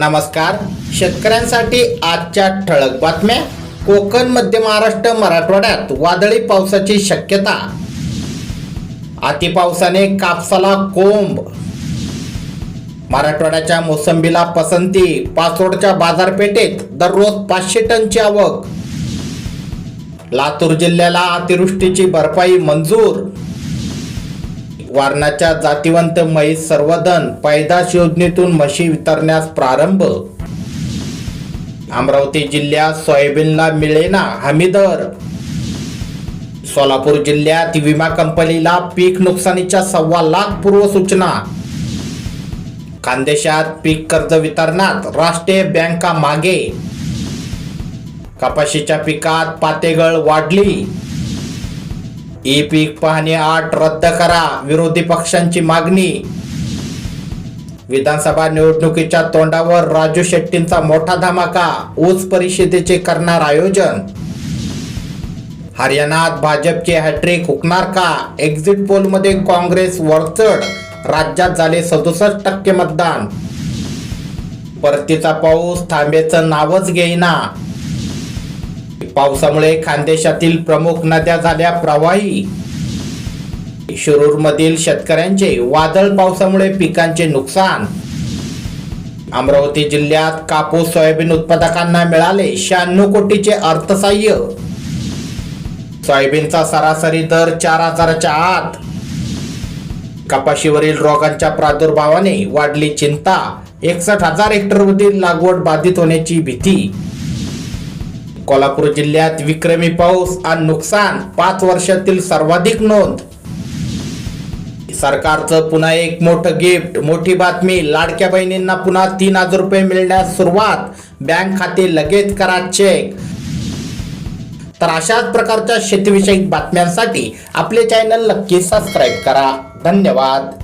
नमस्कार. शेतकऱ्यांसाठी आजच्या ठळक बातम्या. कोकण मध्य महाराष्ट्र मराठवाड्यात वादळी पावसाची शक्यता. अतिपावसाने कापसाला कोंब. मराठवाड्याच्या मोसंबीला पसंती. पाचोडच्या बाजारपेठेत दररोज पाचशे टनची आवक. लातूर जिल्ह्याला अतिवृष्टीची भरपाई मंजूर. वारणाच्या जातीवंत म्हैस सर्वधन पैदास योजनेतून म्हशी वितरण्यास प्रारंभ. अमरावती जिल्ह्यात सोयाबीनला मिळेना हमी दर. सोलापूर जिल्ह्यात विमा कंपनीला पीक नुकसानीच्या सव्वा लाख पूर्व सूचना खानदेशात पीक कर्ज वितरणात राष्ट्रीय बँका मागे. कपाशीच्या पिकात पातेगळ वाढली. ई पीक पाहणी आठ रद्द करा. विरोधी पक्षांची मागणी. विधानसभा निवडणुकीच्या तोंडावर राजू शेट्टींचा मोठा धमाका. ऊस परिषदेचे करणार आयोजन. हरियाणात भाजपचे हॅट्रिक हुकणार का? एक्झिट पोलमध्ये काँग्रेस वरचढ. राज्यात झाले सदुसष्ट टक्के मतदान. परतीचा पाऊस थांबेचं नावच घेईना. पावसामुळे खानदेशातील प्रमुख नद्या झाल्या प्रवाही. शिरूरमधील शेतकऱ्यांचे वादळ पावसामुळे पिकांचे नुकसान. अमरावती जिल्ह्यात कापूस सोयाबीन उत्पादकांना मिळाले शहाण्णव कोटीचे अर्थसहाय्य सोयाबीनचा सरासरी दर चार हजाराच्या आत. कपाशीवरील रोगांच्या प्रादुर्भावाने वाढली चिंता. एकसष्ट हजार हेक्टरमधील लागवड बाधित होण्याची भीती. कोल्हापूर जिल्ह्यात विक्रमी पाऊस आणि नुकसान पाच वर्षातील सर्वाधिक नोंद. सरकारचं पुन्हा एक मोठं गिफ्ट मोठी बातमी. लाडक्या बहिणींना पुन्हा तीन हजार रुपये मिळण्यास सुरुवात. बँक खाते लगेच करा चेक तर अशाच प्रकारच्या शेतीविषयक बातम्यांसाठी आपले चॅनल नक्की सबस्क्राईब करा. धन्यवाद.